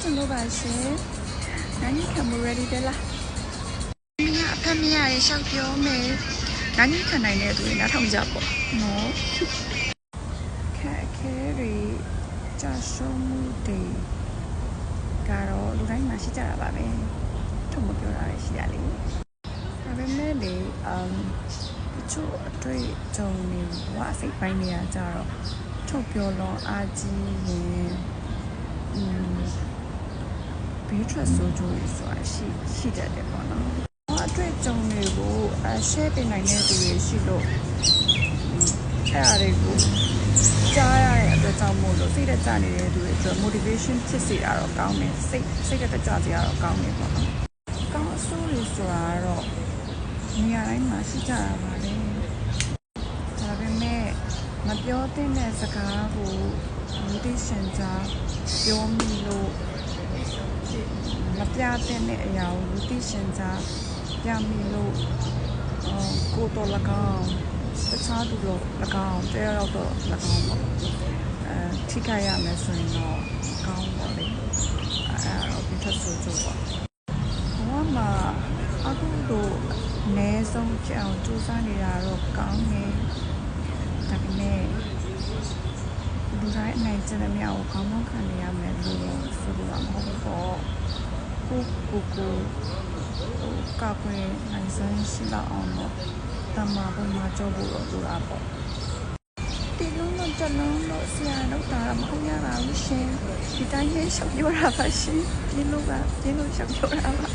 ကျင်လို့ပါရှင်။နာနီခံမ ready တယ်လား။ဒီကအဖက်မရရေရှောက်ပြောမယ်။နာနီခံနိုင်တဲ့သူတွေနားထောင်ကြပေါ့နော်။ခက်ခဲတွေကြာရှုံးမှုတွေကတော့လူတိုင်းမှာရှိကြတာပါပဲ။ထုံမပြောတာရှိရလေ။ဒါပေမဲ့လေအမ်တချို့အတွေ့အကြုံတွေဝါစိတ်ပိုင်းတွေကကြတော့ထုတ်ပြောလုံးအားကြီးရင် ထွက်ဆိုးကျိုးတွေဆိုတာရှိရှိတတ်တယ်ပေါ့နော်။ဟောအတွေ့အကြုံတွေကိုအ share ပေးနိုင်တဲ့သူတွေရှိလို့အဲ့အရာတွေကိုကြားရတဲ့အတွက်ကြောင့်မို့လို့စိတ်သက်သာနေတဲ့သူတွေအတွက် motivation ဖြစ်စေတာတော့ကောင်းတယ်စိတ်စိတ်သက်သာစေရတော့ကောင်းတယ်ပေါ့နော်။ကောင်းအဆိုးတွေဆိုတာကတော့နေရာတိုင်းမှာရှိကြတာပါလေ။ဒါပေမဲ့မပြောသင့်တဲ့စကားကိုလူသိရှင်ကြားပြောမိလို့မ ပြသင့်တဲ့အရာကိုလူသိရှင်ကြားပြမိလို့အော်ကိုယ်တော်၎င်းတခြားသူတို့၎င်းတဲရောက်တော့၎င်းပေါ့အဲထိခိုက်ရမယ်ဆိုရင်တော့ကောင်းပါလေအဲတော့ဒီထက်ဆိုကြပေါ့ဘဝမှာအခုတို့အနည်းဆုံးကြအောင်စူးစမ်းနေတာတော့ကောင်းတယ်ဒါပေမဲ့လူတိုင်းအနိုင်ကျင့်တဲ့မြောက်ကိုကောင်းကောင်းခံနေရမယ်လို့ဆိုလိုတာမဟုတ်ဘူးပေါ့ ကိုကိုကိုဟိုကောက်ွယ်နိုင်စမ်းရှိလောက်အောင်တော့တမပုံမှာကြောဖို့တော့လိုတာပေါ့ဒီလုံးတော့ကြလုံးတော့ဆရာတော့တာမဟုတ်ရတာဘူးရှင်ဒီတိုင်းလေးရှောက်ပြောတာပါရှင်ပြင်းလို့ပါပြင်းလို့ရှောက်ပြောတာပါ